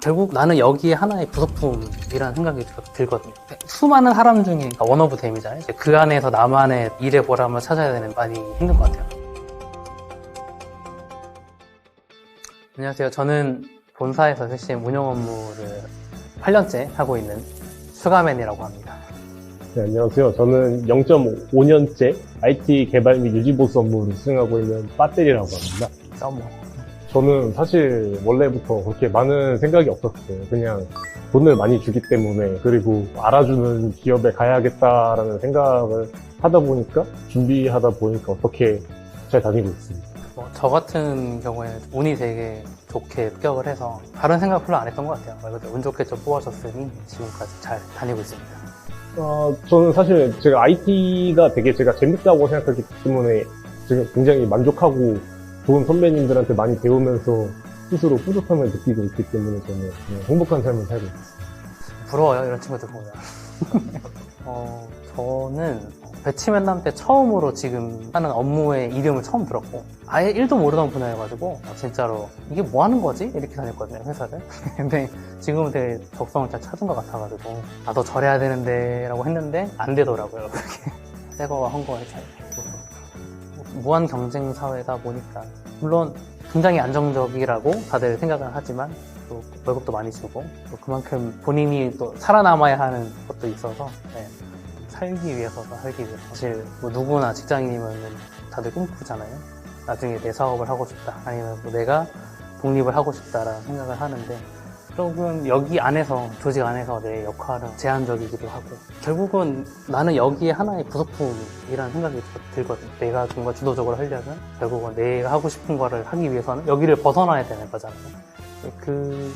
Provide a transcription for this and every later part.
결국 나는 여기에 하나의 부속품이라는 생각이 들- 들거든요. 수많은 사람 중에 원오브 댐이잖아요. 이제 그 안에서 나만의 일의 보람을 찾아야 되는 많이 힘든 것 같아요. 안녕하세요. 저는 본사에서 CCM 운영 업무를 8년째 하고 있는 슈가맨이라고 합니다. 네, 안녕하세요. 저는 0.5년째 IT 개발 및 유지 보수 업무를 수행하고 있는 빠떼리라고 합니다. 써머. 저는 사실 원래부터 그렇게 많은 생각이 없었어요. 그냥 돈을 많이 주기 때문에 그리고 알아주는 기업에 가야겠다라는 생각을 하다 보니까 준비하다 보니까 어떻게 잘 다니고 있습니다. 뭐, 저 같은 경우에는 운이 되게 좋게 합격을 해서 다른 생각 별로 안 했던 것 같아요. 말 그대로 운 좋게 좀 뽑아줬으니 지금까지 잘 다니고 있습니다. 어, 저는 사실 제가 IT가 되게 제가 재밌다고 생각하기 때문에 지금 굉장히 만족하고 좋은 선배님들한테 많이 배우면서 스스로 뿌듯함을 느끼고 있기 때문에 저는 그냥 행복한 삶을 살고 있습니다. 부러워요, 이런 친구들 보면. 어, 저는 배치 면담 때 처음으로 지금 하는 업무의 이름을 처음 들었고, 아예 1도 모르던 분야여가지고, 어, 진짜로, 이게 뭐 하는 거지? 이렇게 다녔거든요, 회사를. 근데 지금은 되게 적성을 잘 찾은 것 같아가지고, 아, 너 저래야 되는데, 라고 했는데, 안 되더라고요, 그렇게. 새 거와 헝거의 차이. 무한 경쟁 사회다 보니까, 물론 굉장히 안정적이라고 다들 생각은 하지만, 또 월급도 많이 주고 또 그만큼 본인이 또 살아남아야 하는 것도 있어서 네, 살기 위해서도 살기 위해서. 사실 뭐 누구나 직장인이면 다들 꿈꾸잖아요. 나중에 내 사업을 하고 싶다 아니면 뭐 내가 독립을 하고 싶다라는 생각을 하는데 조금 여기 안에서 조직 안에서 내 역할은 제한적이기도 하고 결국은 나는 여기에 하나의 부속품이라는 생각이 들거든요 내가 뭔가 주도적으로 하려면 결국은 내가 하고 싶은 거를 하기 위해서는 여기를 벗어나야 되는 거잖아요 그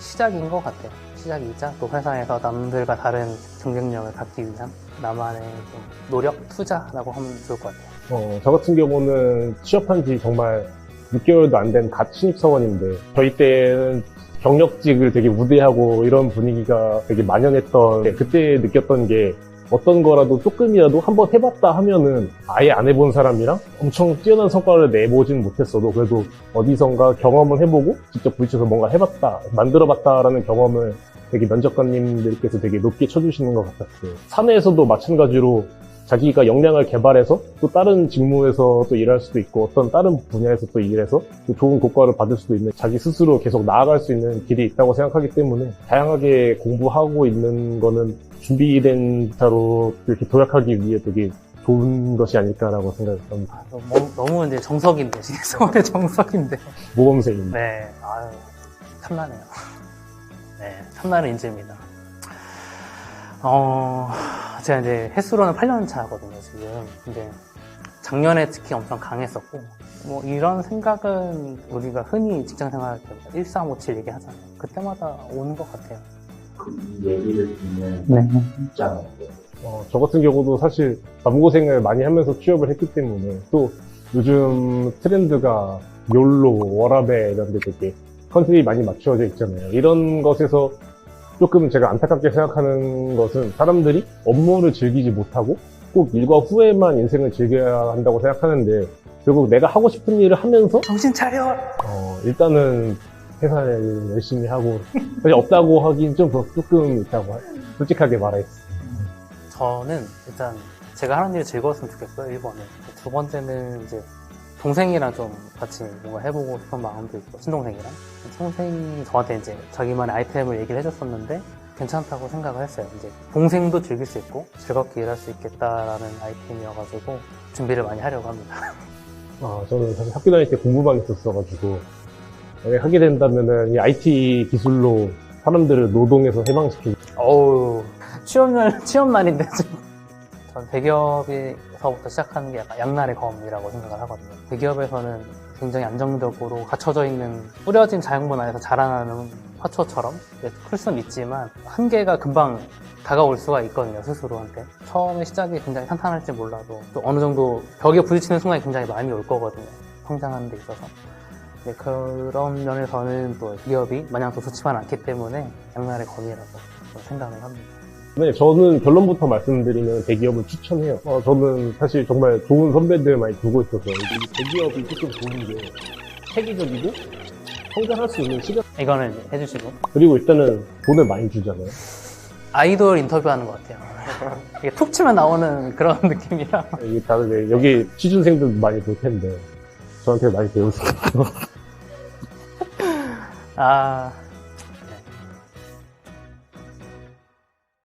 시작인 것 같아요. 시작이자 또 회사에서 남들과 다른 경쟁력을 갖기 위한 나만의 좀 노력, 투자라고 하면 좋을 것 같아요. 어, 저 같은 경우는 취업한 지 정말 6개월도 안 된 갓 신입사원인데 저희 때는 경력직을 되게 우대하고 이런 분위기가 되게 만연했던 게 그때 느꼈던 게 어떤 거라도 조금이라도 한번 해봤다 하면은 아예 안 해본 사람이랑 엄청 뛰어난 성과를 내보진 못했어도 그래도 어디선가 경험을 해보고 직접 부딪혀서 뭔가 해봤다, 만들어봤다라는 경험을 되게 면접관님들께서 되게 높게 쳐주시는 것 같았어요. 사내에서도 마찬가지로 자기가 역량을 개발해서 또 다른 직무에서 또 일할 수도 있고 어떤 다른 분야에서 또 일해서 또 좋은 고과를 받을 수도 있는 자기 스스로 계속 나아갈 수 있는 길이 있다고 생각하기 때문에 다양하게 공부하고 있는 거는 준비된 자로 이렇게 도약하기 위해 되게 좋은 것이 아닐까라고 생각합니다. 아, 너무, 너무 이제 정석인데, 서울의 정석인데. 모범생입니다. 네, 아유, 탐나네요. 네, 탐나는 인재입니다. 어, 제가 이제 횟수로는 8년 차거든요, 지금. 근데 작년에 특히 엄청 강했었고, 뭐 이런 생각은 우리가 흔히 직장 생활할 때1357 얘기하잖아요. 그때마다 오는 것 같아요. 이 얘기를 듣는 네. 입장은 어, 저 같은 경우도 사실 마음고생을 많이 하면서 취업을 했기 때문에 또 요즘 트렌드가 욜로, 워라벨 이런 데 되게 컨셉이 많이 맞추어져 있잖아요. 이런 것에서 조금 제가 안타깝게 생각하는 것은 사람들이 업무를 즐기지 못하고 꼭 일과 후에만 인생을 즐겨야 한다고 생각하는데 결국 내가 하고 싶은 일을 하면서 정신 차려! 어, 일단은 회사를 열심히 하고 사실 없다고 하긴 좀 조금 있다고 하- 솔직하게 말하겠습니다. 저는 일단 제가 하는 일이 즐거웠으면 좋겠어요, 1번은. 두 번째는 이제 동생이랑 좀 같이 뭔가 해보고 싶은 마음도 있고, 친동생이랑. 동생이 저한테 이제 자기만의 아이템을 얘기를 해줬었는데, 괜찮다고 생각을 했어요. 이제 동생도 즐길 수 있고, 즐겁게 일할 수 있겠다라는 아이템이어가지고, 준비를 많이 하려고 합니다. 아, 저는 사실 학교 다닐 때 공부만 했었어가지고, 만약에 하게 된다면은 이 IT 기술로 사람들을 노동에서 해방시키고, 어우, 취업날, 취업날인데 지금. 전 대기업에서부터 시작하는 게 약간 양날의 검이라고 생각을 하거든요. 대기업에서는 굉장히 안정적으로 갖춰져 있는 뿌려진 자양분 안에서 자라나는 화초처럼 클 수는 있지만 한계가 금방 다가올 수가 있거든요, 스스로한테. 처음에 시작이 굉장히 탄탄할지 몰라도 또 어느 정도 벽에 부딪히는 순간이 굉장히 많이 올 거거든요. 성장하는 데 있어서. 네, 그런 면에서는 또 기업이 마냥 또 좋지만 않기 때문에 양날의 검이라고 생각을 합니다. 네, 저는 결론부터 말씀드리면 대기업을 추천해요. 어, 저는 사실 정말 좋은 선배들 많이 두고 있어서 이 대기업이 조금 좋은 게 체계적이고 성장할 수 있는 시간 이거는 해주시고 그리고 일단은 돈을 많이 주잖아요. 아이돌 인터뷰하는 것 같아요. 이게 툭 치면 나오는 그런 느낌이라 이게 다들 이제 여기 취준생들 많이 볼 텐데 저한테 많이 배우세요. 아